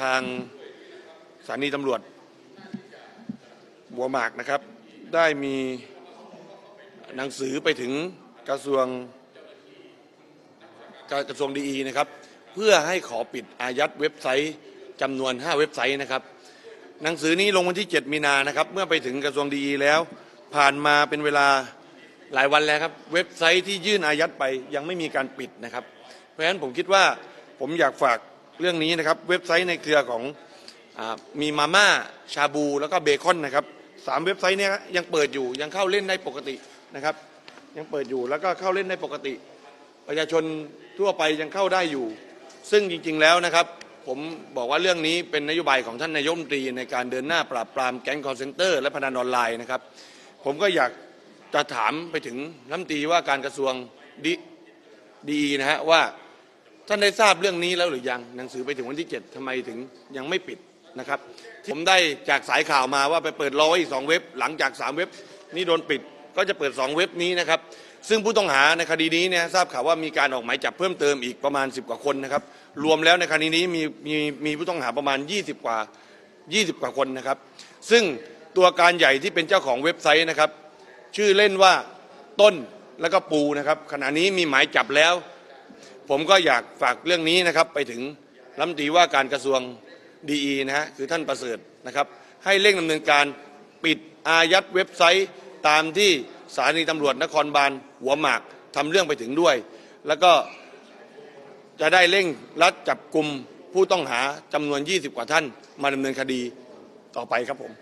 ทางสถานีตำรวจบัวหมากนะครับ ได้มีหนังสือไปถึงกระทรวงกระทรวงดีนะครับ เพื่อให้ขอปิดอายัดเว็บไซต์จำนวน 5 เว็บไซต์นะครับ หนังสือนี้ลงวันที่ 7 มีนานะครับ เมื่อไปถึงกระทรวงดีแล้ว ผ่านมาเป็นเวลาหลายวันแล้วครับ เว็บไซต์ที่ยื่นอายัดไปยังไม่มีการปิดนะครับ เพราะฉะนั้นผมคิดว่าผมอยากฝาก เรื่องนี้นะครับเว็บไซต์ในเครือของอามีมาม่าชาบูแล้วก็เบคอนนะครับสามเว็บไซต์เนี้ยังเปิดอยู่ยังเข้าเล่นได้ปกตินะครับ ยังเปิดอยู่แล้วก็เข้าเล่นได้ปกติ ประชาชนทั่วไปยังเข้าได้อยู่ ซึ่งจริงๆแล้วนะครับ ผมบอกว่าเรื่องนี้เป็นนโยบายของท่านนายกรัฐมนตรีในการเดินหน้าปราบปรามแก๊งคอร์เซนเตอร์และพนันออนไลน์นะครับ ผมก็อยากจะถามไปถึงรัฐมนตรีว่าการกระทรวงดีดีนะฮะว่า ท่านได้ทราบเรื่องนี้แล้วหรือยังหนังสือไปถึงวันที่ 7ทำไมถึงยังไม่ปิดนะครับผมได้จากสายข่าวมาว่าไปเปิดรออีกสองเว็บ หลังจากสามเว็บนี้โดนปิดก็จะเปิดสองเว็บนี้นะครับ ซึ่งผู้ต้องหาในคดีนี้เนี่ยทราบข่าวว่ามีการออกหมายจับเพิ่มเติมอีกประมาณ 10 กว่าคนนะครับ รวมแล้วในคดีนี้มีมีมีผู้ต้องหาประมาณ 20 กว่า 20 กว่าคนนะครับ ซึ่งตัวการใหญ่ที่เป็นเจ้าของเว็บไซต์นะครับ ชื่อเล่นว่าต้นแล้วก็ปูนะครับ ขณะนี้มีหมายจับแล้ว ผมก็อยากฝากเรื่องนี้นะครับไปถึงรัฐมนตรีว่าการกระทรวงดีนะฮะคือท่านประเสริฐนะครับ ให้เร่งดำเนินการปิดอายัดเว็บไซต์ตามที่สถานีตำรวจนครบาลหัวหมากทำเรื่องไปถึงด้วย แล้วก็จะได้เร่งรัดจับกลุ่มผู้ต้องหาจำนวน 20 กว่าท่านมาดำเนินคดีต่อไปครับผม